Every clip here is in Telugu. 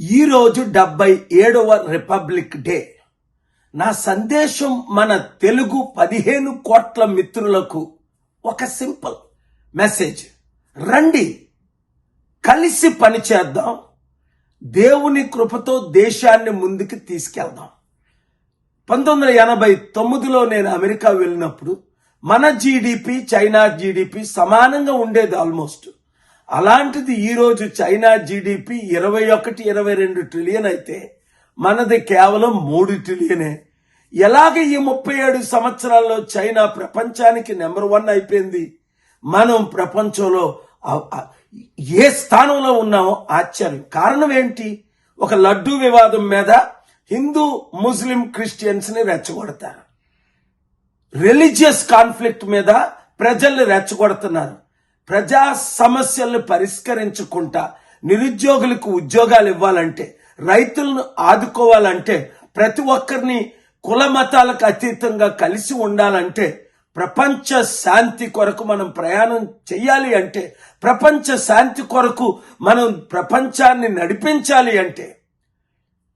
ఈరోజు డెబ్బై ఏడవ రిపబ్లిక్ డే. నా సందేశం మన తెలుగు పదిహేను కోట్ల మిత్రులకు ఒక సింపుల్ మెసేజ్. రండి కలిసి పనిచేద్దాం దేవుని కృపతో దేశాన్ని ముందుకు తీసుకెళ్దాం. పంతొమ్మిది వందల ఎనభై తొమ్మిదిలో నేను అమెరికా వెళ్ళినప్పుడు మన జీడిపి చైనా జీడిపి సమానంగా ఉండేది ఆల్మోస్ట్ అలాంటిది ఈరోజు చైనా జీడిపి ఇరవై ఒకటి ఇరవై రెండు ట్రిలియన్ అయితే మనది కేవలం మూడు ట్రిలియనే. ఎలాగ ఈ ముప్పై ఏడు సంవత్సరాల్లో చైనా ప్రపంచానికి నెంబర్ వన్ అయిపోయింది. మనం ప్రపంచంలో ఏ స్థానంలో ఉన్నామో ఆశ్చర్యం. కారణం ఏంటి? ఒక లడ్డు వివాదం మీద హిందూ ముస్లిం క్రిస్టియన్స్ని రెచ్చగొడతారు. రిలీజియస్ కాన్ఫ్లిక్ట్ మీద ప్రజల్ని రెచ్చగొడుతున్నారు. ప్రజా సమస్యలను పరిష్కరించుకుంటా నిరుద్యోగులకు ఉద్యోగాలు ఇవ్వాలంటే రైతులను ఆదుకోవాలంటే ప్రతి ఒక్కరిని కుల మతాలకు అతీతంగా కలిసి ఉండాలంటే ప్రపంచ శాంతి కొరకు మనం ప్రయాణం చేయాలి అంటే ప్రపంచ శాంతి కొరకు మనం ప్రపంచాన్ని నడిపించాలి అంటే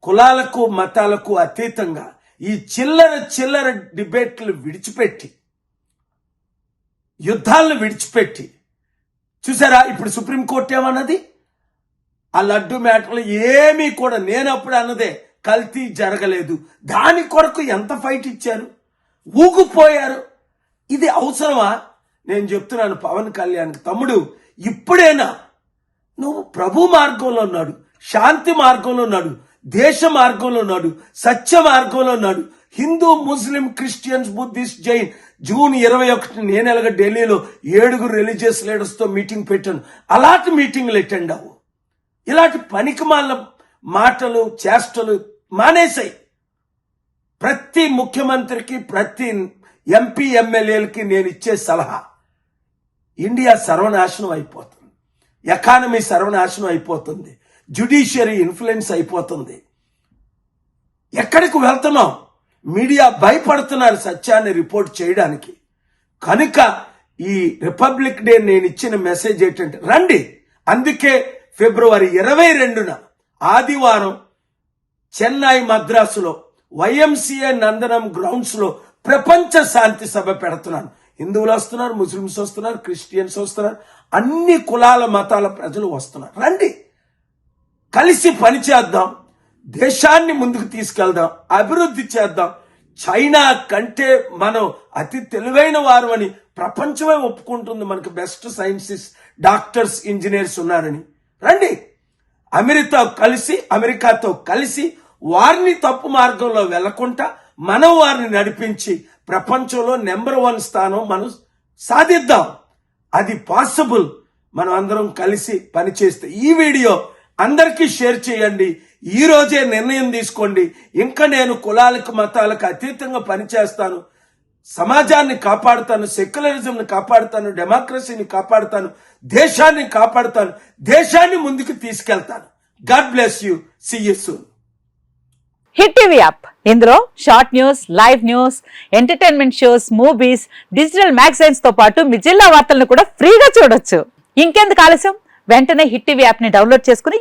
కులాలకు మతాలకు అతీతంగా ఈ చిల్లర చిల్లర డిబేట్లు విడిచిపెట్టి యుద్ధాలను విడిచిపెట్టి చూసారా ఇప్పుడు సుప్రీంకోర్టు ఏమన్నది? ఆ లడ్డు మ్యాటర్లో ఏమీ కూడా నేను అప్పుడు అన్నదే కల్తీ జరగలేదు. దాని కొరకు ఎంత ఫైట్ ఇచ్చారు? ఊగిపోయారు. ఇది అవసరమా? నేను చెప్తున్నాను పవన్ కళ్యాణ్ తమ్ముడు ఇప్పుడైనా? నువ్వు ప్రభు మార్గంలో ఉన్నాడు శాంతి మార్గంలో ఉన్నాడు దేశ మార్గంలో ఉన్నాడు సత్య మార్గంలో ఉన్నాడు. Hindu Muslim Christians Buddhist Jain. June ఇరవై ఒకటి నేను ఎలాగ ఢిల్లీలో ఏడుగురు రిలీజియస్ లీడర్స్తో మీటింగ్ పెట్టాను. అలాంటి మీటింగ్లు అటెండ్ అవ్వు. ఇలాంటి పనికిమాల మాటలు చేష్టలు మానేసాయి. ప్రతి ముఖ్యమంత్రికి ప్రతి ఎంపీ ఎమ్మెల్యేలకి నేను ఇచ్చే సలహా ఇండియా సర్వనాశనం అయిపోతుంది. ఎకానమీ సర్వనాశనం అయిపోతుంది. జ్యుడిషియరీ ఇన్ఫ్లుయెన్స్ అయిపోతుంది. ఎక్కడికి వెళ్తున్నాం? మీడియా భయపడుతున్నారు సత్యాన్ని రిపోర్ట్ చేయడానికి. కనుక ఈ రిపబ్లిక్ డే నేను ఇచ్చిన మెసేజ్ ఏంటంటే రండి. అందుకే ఫిబ్రవరి ఇరవై రెండున ఆదివారం చెన్నై మద్రాసులో వైఎంసీఏ నందనం గ్రౌండ్స్లో ప్రపంచ శాంతి సభ పెడుతున్నాను. హిందువులు వస్తున్నారు ముస్లిమ్స్ వస్తున్నారు క్రిస్టియన్స్ వస్తున్నారు అన్ని కులాల మతాల ప్రజలు వస్తున్నారు. రండి. కలిసి పనిచేద్దాం దేశాన్ని ముందుకు తీసుకెళ్దాం అభివృద్ధి చేద్దాం. చైనా కంటే మనం అతి తెలివైన వారు అని ప్రపంచమే ఒప్పుకుంటుంది. మనకు బెస్ట్ సైన్సిస్ట్ డాక్టర్స్ ఇంజనీర్స్ ఉన్నారని. రండి. అమెరికా కలిసి అమెరికాతో కలిసి వారిని తప్పు మార్గంలో వెళ్ళకుండా మనం వారిని నడిపించి ప్రపంచంలో నెంబర్ వన్ స్థానం మనం సాధిద్దాం. అది పాసిబుల్. మనం అందరం కలిసి పనిచేస్తే ఈ వీడియో అందరికీ షేర్ చేయండి. ఈ రోజే నిర్ణయం తీసుకోండి. ఇంకా నేను కులాలకు మతాలకు అతీతంగా పనిచేస్తాను. సమాజాన్ని కాపాడుతాను సెక్యులరిజంని కాపాడుతాను డెమోక్రసీని కాపాడుతాను దేశాన్ని కాపాడుతాను దేశాన్ని ముందుకు తీసుకెళ్తాను. God bless you. See soon. Hit TV app. ఇందులో short news live news entertainment shows movies digital మ్యాగజైన్స్తో పాటు మీ జిల్లా వార్తలను కూడా ఫ్రీగా చూడొచ్చు. ఇంకెందుకు ఆలస్యం? వెంటనే హిట్ టీవీ యాప్ని డౌన్లోడ్ చేసుకుని